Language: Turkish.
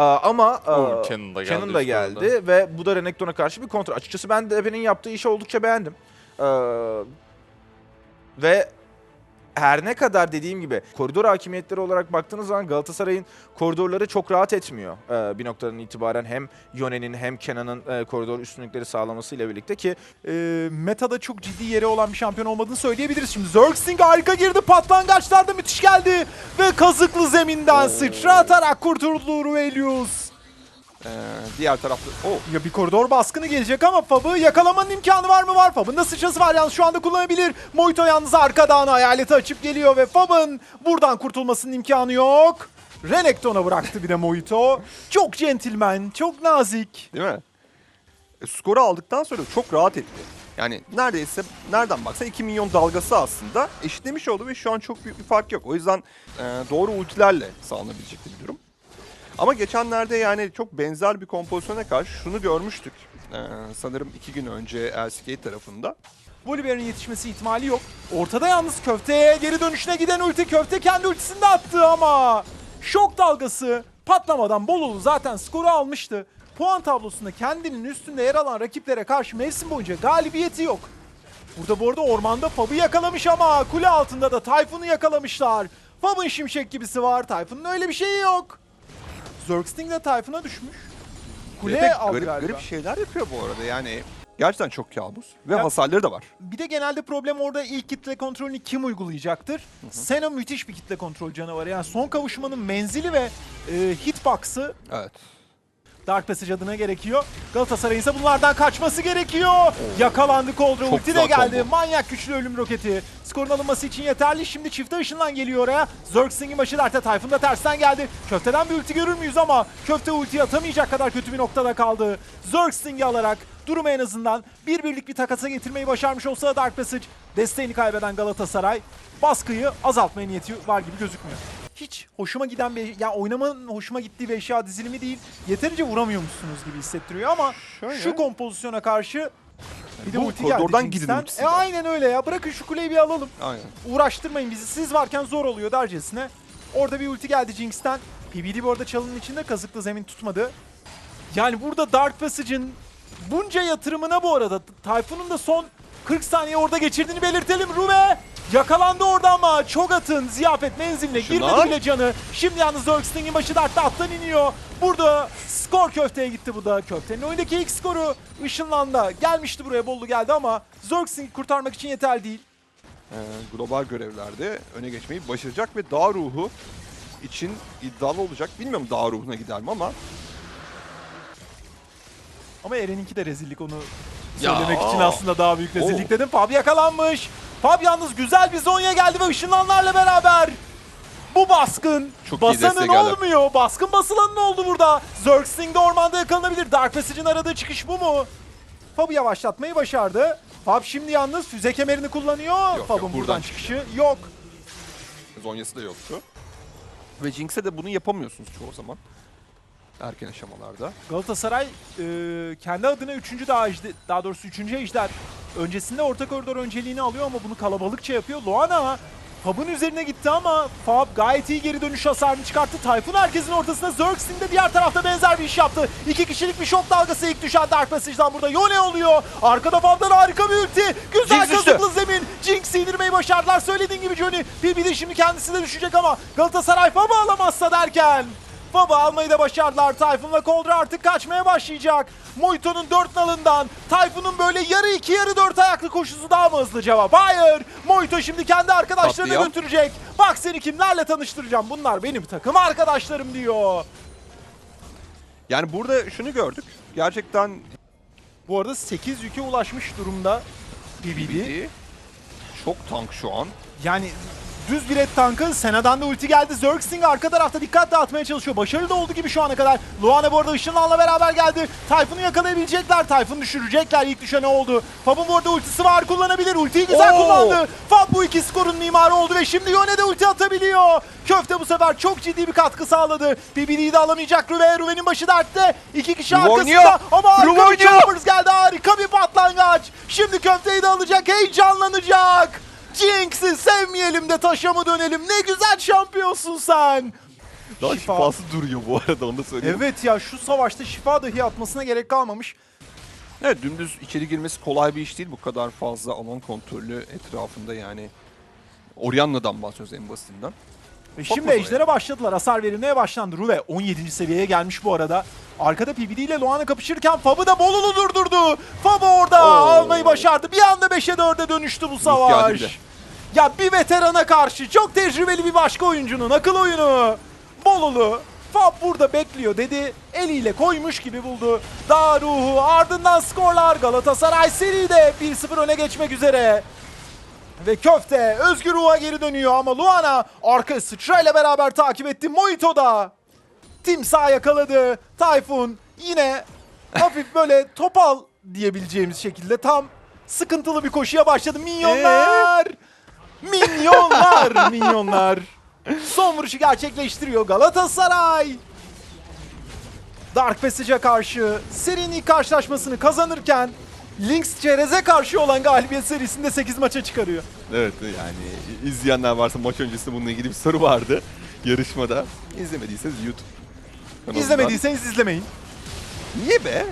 Aa, ama Oo, aa, Canon da geldi Canon da geldi ve bu da Renekton'a karşı bir kontrol. Açıkçası ben de Ebe'nin yaptığı işi oldukça beğendim. Ee, ve her ne kadar dediğim gibi koridor hakimiyetleri olarak baktığınız zaman Galatasaray'ın koridorları çok rahat etmiyor. Ee, bir noktadan itibaren hem Yone'nin hem Kenan'ın e, koridor üstünlükleri sağlamasıyla birlikte ki e, metada çok ciddi yeri olan bir şampiyon olmadığını söyleyebiliriz. Şimdi Zergsting harika girdi. Patlangaçlar da müthiş geldi. Ve kazıklı zeminden sıçratarak kurtuldu Ruvelius. Ee, diğer tarafta... Oh, Ya bir koridor baskını gelecek ama Fab'ı yakalamanın imkanı var mı? Var. Fab'ın da sıçrası var yalnız şu anda kullanabilir. Moito yalnız arkadan hayaleti açıp geliyor ve Fab'ın buradan kurtulmasının imkanı yok. Renekton'a bıraktı bir de Moito. Çok centilmen, çok nazik. değil mi? E, skoru aldıktan sonra çok rahat etti. Yani neredeyse nereden baksa 2 milyon dalgası aslında eşitlemiş oldu ve şu an çok büyük bir fark yok. O yüzden e, doğru ultilerle sağlanabilecek bir durum. Ama geçenlerde yani çok benzer bir kompozisyona karşı şunu görmüştük. E, sanırım iki gün önce LCK tarafında. Volibear'ın yetişmesi ihtimali yok. Ortada yalnız köfteye geri dönüşüne giden ulti. Köfte kendi ultisini de attı ama şok dalgası patlamadan Bolulu zaten skoru almıştı. Puan tablosunda kendinin üstünde yer alan rakiplere karşı mevsim boyunca galibiyeti yok. Burada bu arada ormanda Fab'ı yakalamış ama kule altında da Tayfun'u yakalamışlar. Fab'ın şimşek gibisi var. Tayfun'un öyle bir şeyi yok. Zergsting de Tayfun'a düşmüş. Kuleye Ve aldı garip, galiba. garip şeyler yapıyor bu arada yani. Gerçekten çok kabus. Ve Ya- hasarları da var. Bir de genelde problem orada ilk kitle kontrolünü kim uygulayacaktır? Sena müthiş bir kitle kontrol canavarı. Yani son kavuşmanın menzili ve e, hitbox'ı Evet. Dark Passage adına gerekiyor. Galatasaray'ın ise bunlardan kaçması gerekiyor. Yakalandı Coldra. Çok Ulti de geldi. combo. Manyak güçlü ölüm roketi. Skorun alınması için yeterli. Şimdi çifte ışından geliyor oraya. Zergsting'in başı dertte. Tayfun da tersten geldi. Köfteden bir ulti görür müyüz ama Köfte ulti atamayacak kadar kötü bir noktada kaldı. Zergsting'i alarak durumu en azından bir birlik bir takasa getirmeyi başarmış olsa da Dark Passage desteğini kaybeden Galatasaray baskıyı azaltmaya niyeti var gibi gözükmüyor. Hiç hoşuma giden bir ya oynamanın hoşuma gittiği bir eşya dizilimi değil. Yeterince vuramıyormuşsunuz gibi hissettiriyor ama Şöyle. şu kompozisyona karşı bir de Bu ulti geldi koridordan gidin E aynen öyle ya. Bırakın şu kuleyi bir alalım. Aynen. Uğraştırmayın bizi. Siz varken zor oluyor dercesine. Orada bir ulti geldi Jinx'ten. PBD bu arada çalının içinde kazıklı zemin tutmadı. Yani burada Dark Passage'ın bunca yatırımına bu arada Tayfun'un da son 40 saniye orada geçirdiğini belirtelim. Ruve yakalandı orada ama Cho'Gath'ın ziyafet menziline Şuna. girmedi bile canı. Şimdi yalnız Zergsting'in başı dertte attan iniyor. Burada skor köfteye gitti bu da. Köftenin oyundaki ilk skoru ışınlandı. Gelmişti buraya Bollu geldi ama Zergsting'i kurtarmak için yeterli değil. Ee, global görevlerde öne geçmeyi başaracak ve dağ ruhu için iddialı olacak. Bilmiyorum dağ ruhuna gider mi ama Ama Eren'inki de rezillik onu Ya. söylemek için aslında daha büyük rezillik Oh. dedim. Fab yakalanmış. Fab yalnız güzel bir zonya geldi ve ışınlanlarla beraber. Bu baskın Çok basanın destek geldi. olmuyor. Baskın basılanın oldu burada. Zergsting de ormanda yakalanabilir. Dark Passage'in aradığı çıkış bu mu? Fab'ı yavaşlatmayı başardı. Fab şimdi yalnız füze kemerini kullanıyor. Fab'ın buradan buradan çıkışı yok. zonyası da yoktu. Ve Jinx'e de bunu yapamıyorsunuz çoğu zaman. Erken aşamalarda. Galatasaray e, kendi adına 3. daha, daha doğrusu 3. ejder öncesinde orta koridor önceliğini alıyor ama bunu kalabalıkça yapıyor. Loana Fab'ın üzerine gitti ama Fab gayet iyi geri dönüş hasarını çıkarttı. Tayfun herkesin ortasında Zergsting de diğer tarafta benzer bir iş yaptı. İki kişilik bir şok dalgası ilk düşen Dark Passage'dan burada Yone oluyor. Arkada Fab'dan harika bir ulti. Güzel Jinx düştü. kazıklı zemin. Jinx'i indirmeyi başardılar. Söylediğin gibi Johnny. PBD şimdi kendisi de düşecek ama Galatasaray Fab'ı alamazsa derken Baba almayı da başardılar. Tayfun ve Coldra artık kaçmaya başlayacak. Moito'nun dört nalından Tayfun'un böyle yarı iki yarı dört ayaklı koşusu daha mı hızlı cevap? Hayır. Moito şimdi kendi arkadaşlarını Katliam. götürecek. Bak seni kimlerle tanıştıracağım. Bunlar benim takım arkadaşlarım diyor. Yani burada şunu gördük. Gerçekten Bu arada 8 yüke ulaşmış durumda BBD. BD çok tank şu an. Yani düz bir et tankı. Sena'dan da ulti geldi. Zergsting arka tarafta dikkat dağıtmaya çalışıyor. Başarılı da oldu gibi şu ana kadar. Luana bu arada Işınlan'la beraber geldi. Tayfun'u yakalayabilecekler. Tayfun'u düşürecekler. İlk düşene oldu. Fab'ın bu arada ultisi var. Kullanabilir. Ultiyi güzel Oo! kullandı. Fab bu iki skorun mimarı oldu ve şimdi Yone de ulti atabiliyor. Köfte bu sefer çok ciddi bir katkı sağladı. BBD'yi de alamayacak Ruve. Ruve'nin başı dertte. İki kişi arkasında. Ama harika bir geldi. Harika bir patlangaç. Şimdi köfteyi de alacak. Heyecanlanacak. Jinx'i sevmeyelim de taşa mı dönelim? Ne güzel şampiyonsun sen. Daha Şifa. şifası duruyor bu arada onu da söyleyeyim. Evet ya şu savaşta şifa dahi atmasına gerek kalmamış. Evet dümdüz içeri girmesi kolay bir iş değil bu kadar fazla alan kontrolü etrafında yani. Orianna'dan bahsediyoruz en basitinden. Ve Çok şimdi Ejder'e başladılar. Hasar verilmeye başlandı. Ruve 17. seviyeye gelmiş bu arada. Arkada PBD ile Loana kapışırken Fab'ı da Bolulu durdurdu. Fab orada başardı. Bir anda 5'e 4'e dönüştü bu savaş. Ya bir veterana karşı çok tecrübeli bir başka oyuncunun akıl oyunu. Bolulu Fab burada bekliyor dedi. Eliyle koymuş gibi buldu. Daha ruhu ardından skorlar Galatasaray seride 1-0 öne geçmek üzere. Ve köfte Özgür Ruh'a geri dönüyor ama Luana arka sıçrayla beraber takip etti. Mojito da Timsah yakaladı. Tayfun yine hafif böyle topal diyebileceğimiz şekilde tam sıkıntılı bir koşuya başladı. Minyonlar! Minyonlar! Minyonlar! Son vuruşu gerçekleştiriyor Galatasaray. Dark Passage'a karşı serinin ilk karşılaşmasını kazanırken Lynx Çerez'e karşı olan galibiyet serisinde 8 maça çıkarıyor. Evet yani izleyenler varsa maç öncesi bununla ilgili bir soru vardı yarışmada. İzlemediyseniz YouTube kanalından. İzlemediyseniz izlemeyin. Niye be?